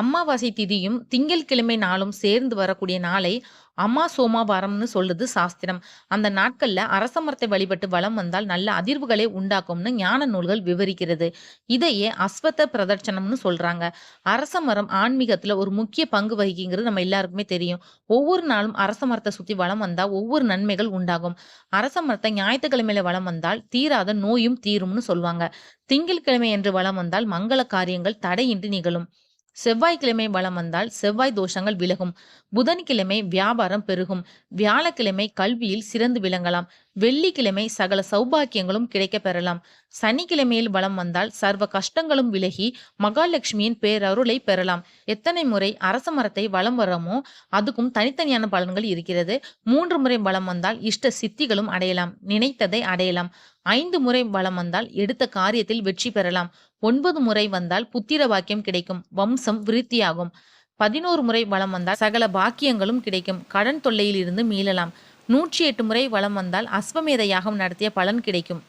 அம்மாவாசை திதியும் திங்கட்கிழமை நாளும் சேர்ந்து வரக்கூடிய நாளை அம்மா சோமாவாரம்னு சொல்லுது சாஸ்திரம். அந்த நாட்கள்ல அரச மரத்தை வழிபட்டு வளம் வந்தால் நல்ல அதிர்வுகளை உண்டாக்கும்னு ஞான நூல்கள் விவரிக்கிறது. இதையே அஸ்வத்த பிரதட்சணம்னு சொல்றாங்க. அரச மரம் ஆன்மீகத்துல ஒரு முக்கிய பங்கு வகிக்குங்கிறது நம்ம எல்லாருக்குமே தெரியும். ஒவ்வொரு நாளும் அரச மரத்தை சுத்தி வளம் வந்தா ஒவ்வொரு நன்மைகள் உண்டாகும். அரச மரத்தை ஞாயிற்றுக்கிழமையில வளம் வந்தால் தீராத நோயும் தீரும்னு சொல்லுவாங்க. திங்கட்கிழமை என்று வளம் வந்தால் மங்கள காரியங்கள் தடையின்றி நிகழும். செவ்வாய்க்கிழமை வளம் வந்தால் செவ்வாய் தோஷங்கள் விலகும். புதன்கிழமை வியாபாரம் பெருகும். வியாழக்கிழமை கல்வியில் சிறந்து விளங்கலாம். வெள்ளிக்கிழமை சகல சௌபாக்கியங்களும் கிடைக்க பெறலாம். சனிக்கிழமையில் வலம் வந்தால் சர்வ கஷ்டங்களும் விலகி மகாலட்சுமியின் பேரருளை பெறலாம். எத்தனை முறை அரச மரத்தை வலம் வரமோ அதுக்கும் தனித்தனியான பலன்கள் இருக்கிறது. மூன்று முறை வளம் வந்தால் இஷ்ட சித்திகளும் அடையலாம். நினைத்ததை அடையலாம். ஐந்து முறை வளம் வந்தால் எடுத்த காரியத்தில் வெற்றி பெறலாம். ஒன்பது முறை வந்தால் புத்திர பாக்கியம் கிடைக்கும். வம்சம் விருத்தியாகும். பதினோரு முறை வளம் வந்தால் சகல பாக்கியங்களும் கிடைக்கும். கடன் தொல்லையில் இருந்து மீளலாம். நூற்றி எட்டு முறை வளம் வந்தால் அஸ்வமேத யாகம் நடத்திய பலன் கிடைக்கும்.